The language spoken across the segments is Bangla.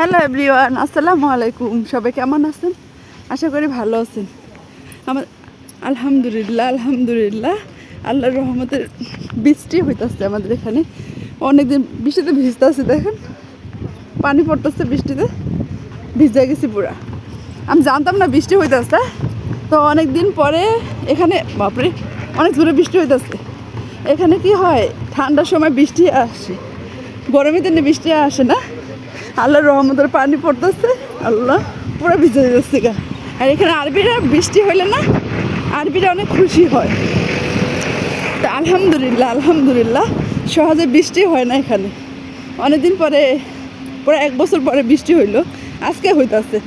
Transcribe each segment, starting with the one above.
হ্যালো এভরিওয়ান, আসসালামু আলাইকুম। সবাই কেমন আছেন? আশা করি ভালো আছেন। আমার আলহামদুলিল্লাহ আলহামদুলিল্লাহ। আল্লাহর রহমতের বৃষ্টি হইতেছে আমাদের এখানে। অনেকদিন বৃষ্টিতে ভিজতেছে দেখেন। পানি পড়তেছে বৃষ্টিতে। ভিজে গেছি পুরা। আমি জানতাম না বৃষ্টি হইতেছে। তো অনেক দিন পরে এখানে বাপরে, অনেক দূরে বৃষ্টি হইতেছে। এখানে কি হয়? ঠান্ডার সময় বৃষ্টি আসে। গরমের দিনে বৃষ্টি আসে না? আল্লাহর রহমতের পানি পড়তেছে। আল্লাহ পুরো ভিজে যাচ্ছে গা। আর এখানে আরবিরা বৃষ্টি হইলে না, আরবিরা অনেক খুশি হয়। তা আলহামদুলিল্লাহ আলহামদুলিল্লাহ। সহজে বৃষ্টি হয় না এখানে। অনেকদিন পরে, পুরো এক বছর পরে বৃষ্টি হইল। আজকে হইতাছে।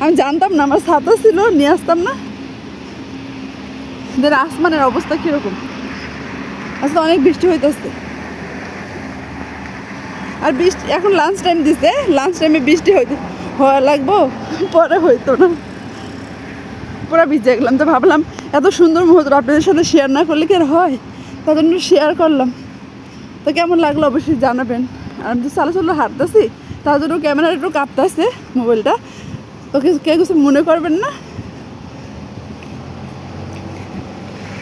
আমি জানতাম না, আমার ছাতা ছিল, নিয়ে আসতাম না। আসমানের অবস্থা কীরকম? আজকে অনেক বৃষ্টি হইতেছে। আর বৃষ্টি এখন লাঞ্চ টাইম দিছে। লাঞ্চ টাইমে বৃষ্টি হইতে হওয়া লাগবো। পরে হইতো না। পুরো ভিজে গেলাম। তো ভাবলাম, এত সুন্দর মুহূর্ত আপনাদের সাথে শেয়ার না করলে কি আর হয়? তার জন্য শেয়ার করলাম। তো কেমন লাগল অবশ্যই জানাবেন। আর আমি তো চালো চালো হাঁটতেছি। তার জন্য ক্যামেরা একটু কাঁপতেছে মোবাইলটা। কিছু- কেউ কিছু মনে করবেন না?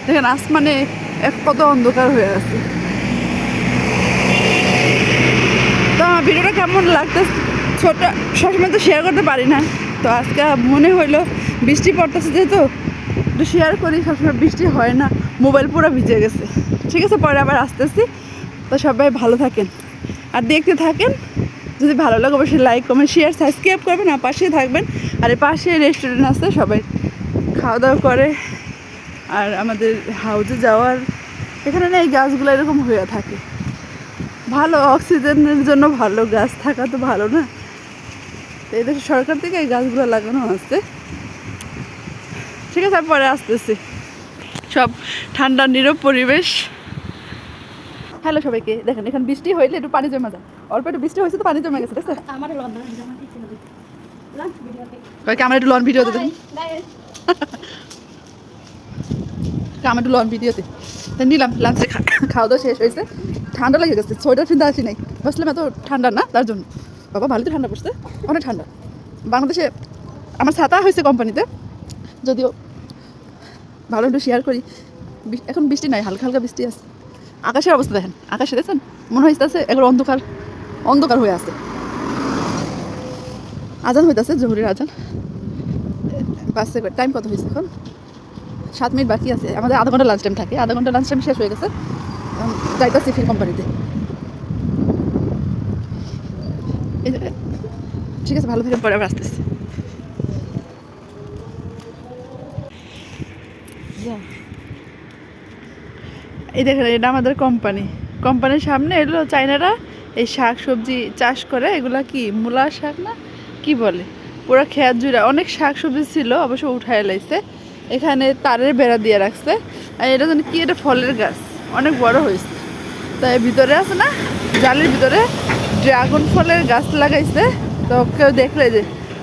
দেখেন, আসমানে এক কত অন্ধকার হয়ে আছে তো আমার ভিডিওটা কেমন লাগতেছে? ছোট, সবসময় তো শেয়ার করতে পারি না। তো আজকে মনে হইল বৃষ্টি পড়তেছে যেহেতু, একটু শেয়ার করি, সবসময় বৃষ্টি হয় না মোবাইল পুরো ভিজে গেছে। ঠিক আছে, পরে আবার আসতেছি। তো সবাই ভালো থাকেন। আর দেখতে থাকেন, যদি ভালো লাগে অবশ্যই লাইক কমেন্ট শেয়ার সাবস্ক্রাইব করবেন, আর পাশেই থাকবেন। আর পাশে রেস্টুরেন্ট আছে, সবাই খাওয়া দাওয়া করে। আর আমাদের হাউজে যাওয়ার, এখানে না এই গাছগুলো এরকম হয়ে থাকে। ভালো অক্সিজেনের জন্য ভালো গাছ থাকা তো ভালো না। তো দেশে সরকার থেকে এই গাছগুলো লাগানো আছে ঠিক আছে আমি পরে আসতেছি। সব ঠান্ডা নীরব পরিবেশ। হ্যালো সবাইকে দেখেন এখানে বৃষ্টি হইলে একটু পানি জমা যায়। অল্প একটু বৃষ্টি হয়েছে তো পানি জমে গেছে ঠিক আছে? আমার কয়েক একটু লন ভিডিওতে দেখুন আমার একটু লন ভিডিওতে নিলাম লাঞ্চে খাওয়া দাওয়া শেষ হয়েছে। ঠান্ডা লেগে গেছে সোয়েটার ফিনতে আসি নাই। বসলাম এত ঠান্ডা না তার জন্য। বাবা ভালো তো ঠান্ডা পড়ছে। অনেক ঠান্ডা। বাংলাদেশে আমার ছাতা হয়েছে কোম্পানিতে যদিও ভালো একটু শেয়ার করি। এখন বৃষ্টি নাই হালকা হালকা বৃষ্টি আছে। আকাশের অবস্থা দেখেন আকাশে দেখছেন মনে হইতেছে একবার অন্ধকার অন্ধকার হয়ে আছে। আজান হইতেছে জহুরের আজান। বাসে টাইম কত হয়েছে এখন? সাত মিনিট বাকি আছে। আমাদের আধা ঘণ্টা লাঞ্চ টাইম থাকে। আধা ঘণ্টা লাঞ্চ টাইম শেষ হয়ে গেছে। যাইতেছি ফির কোম্পানিতে ঠিক আছে, ভালো থাকেন পরে আবার আসতেছি। এই দেখেন, এটা আমাদের কোম্পানি কোম্পানির সামনে এগুলো চাইনারা এই শাক, সবজি চাষ করে, এগুলা কি, মূলা শাক না? কি বলে? পুরো খেয়ার জুড়ে, অনেক শাক, সবজি ছিল, অবশ্য উঠায় লাইছে। এখানে তারের বেড়া দিয়ে রাখছে। আর এটা যেন কি, এটা ফলের গাছ। অনেক বড় হয়েছে। তাই ভিতরে আছে না, জালির ভিতরে ড্রাগন ফলের গাছ লাগাইছে। তো কেউ দেখলে যে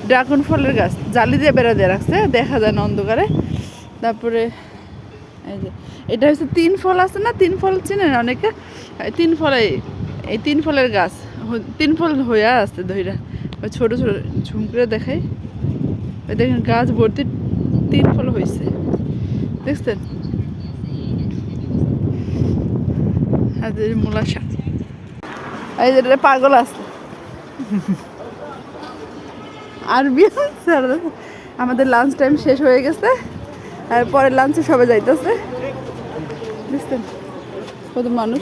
ড্রাগন ফলের গাছ, জালি দিয়ে বেড়া দিয়ে রাখছে, দেখা যায় না অন্ধকারে। তারপরে এই যে, এটা হচ্ছে তিন ফল আছে না, তিন ফল চিনেন অনেকে? তিন ফলে, এই তিন ফলের গাছ তিন ফল হইয়া আছে ধইরা। ওই ছোট ছোট ঝুমকুরে দেখাই। ওই দেখেন গাছ ভর্তি তিন ফল হয়েছে দেখছেন? যে মূলা এই যে পাগল আছে। আরবি আমাদের লাঞ্চ টাইম শেষ হয়ে গেছে। আর পরের লাঞ্চে সবাই যাইতেছে। বুঝতেন কত মানুষ.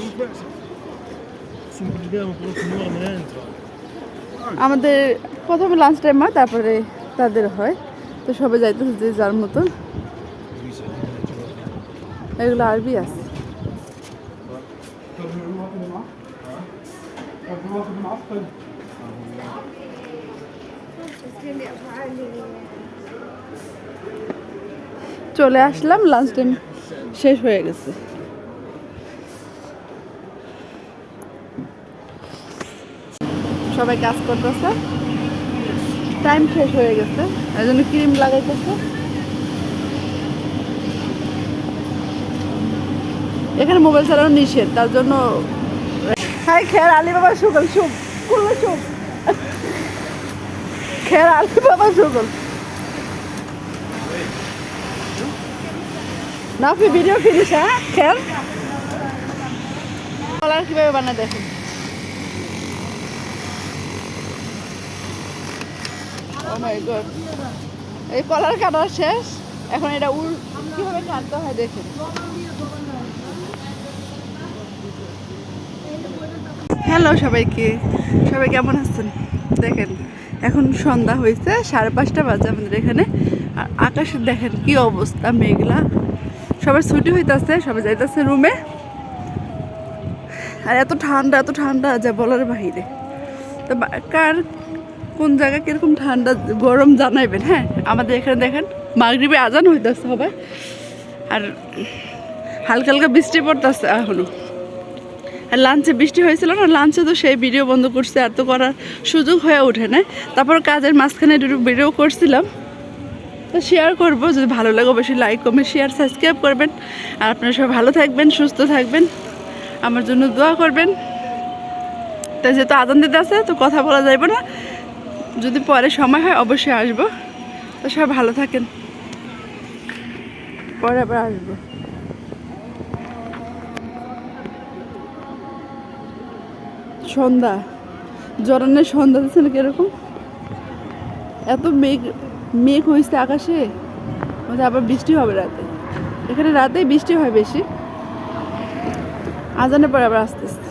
আমাদের প্রথমে লাঞ্চ টাইম হয়, তারপরে তাদের হয়। তো সবাই যাইতেছে যে যার মতো এগুলো আরবি আছে। চলে আসলাম লাঞ্চ টাইম শেষ হয়ে গেছে। সবাই কাজ করতেছে। টাইম শেষ হয়ে গেছে। এই জন্য ক্রিম লাগাইতেছে। এখানে মোবাইল চালানো নিষেধ, তার জন্য হ্যাঁ খেয়ার আলী বাবা শুভ শুভ খুলবে শুভ খের আলি বাবা সুগল। না আপনি ভিডিও ফিনিস হ্যাঁ? খের? কলার কীভাবে বানায় দেখেন Oh এই কলার কাটা শেষ। এখন এটা উল কীভাবে কাটতে হয় দেখেন। হ্যালো সবাইকে। সবাই কেমন আছেন? দেখেন, এখন সন্ধ্যা হয়েছে, সাড়ে পাঁচটা বাজে আমাদের এখানে। আর আকাশে, দেখেন কি অবস্থা মেঘলা। সবাই ছুটি হইতাছে, সবাই যাইতেছে রুমে আর এত ঠান্ডা এত ঠান্ডা, যা বলার বাহিরে। তো কার, কোন জায়গায় কীরকম ঠান্ডা, গরম জানাইবেন হ্যাঁ? আমাদের এখানে দেখেন মাগরিবে আজান হইতেছে সবাই। আর হালকা হালকা বৃষ্টি পড়তেছে এখনও। আর লাঞ্চে বৃষ্টি হয়েছিল না, লাঞ্চে তো সেই ভিডিও বন্ধ করছে, আর তো করার সুযোগ হয়ে ওঠে না তারপর কাজের মাঝখানে দুটো ভিডিও করছিলাম। তো শেয়ার করব, যদি ভালো লাগে অবশ্যই লাইক কমেন্ট শেয়ার সাবস্ক্রাইব করবেন। আর আপনারা সবাই ভালো থাকবেন, সুস্থ থাকবেন। আমার জন্য দোয়া করবেন। তাই যেহেতু আদান দিতে আছে, তো কথা বলা যাবে না। যদি পরে সময় হয়, অবশ্যই আসব। তো সবাই ভালো থাকেন। পরে আবার আসব। সন্ধ্যা। জরানের সন্ধ্যা দিচ্ছে না কীরকম? এত মেঘ মেঘ হয়েছে আকাশে আবার বৃষ্টি হবে রাতে। এখানে রাতেই বৃষ্টি হয় বেশি। আজানের পরে আবার আস্তে আস্তে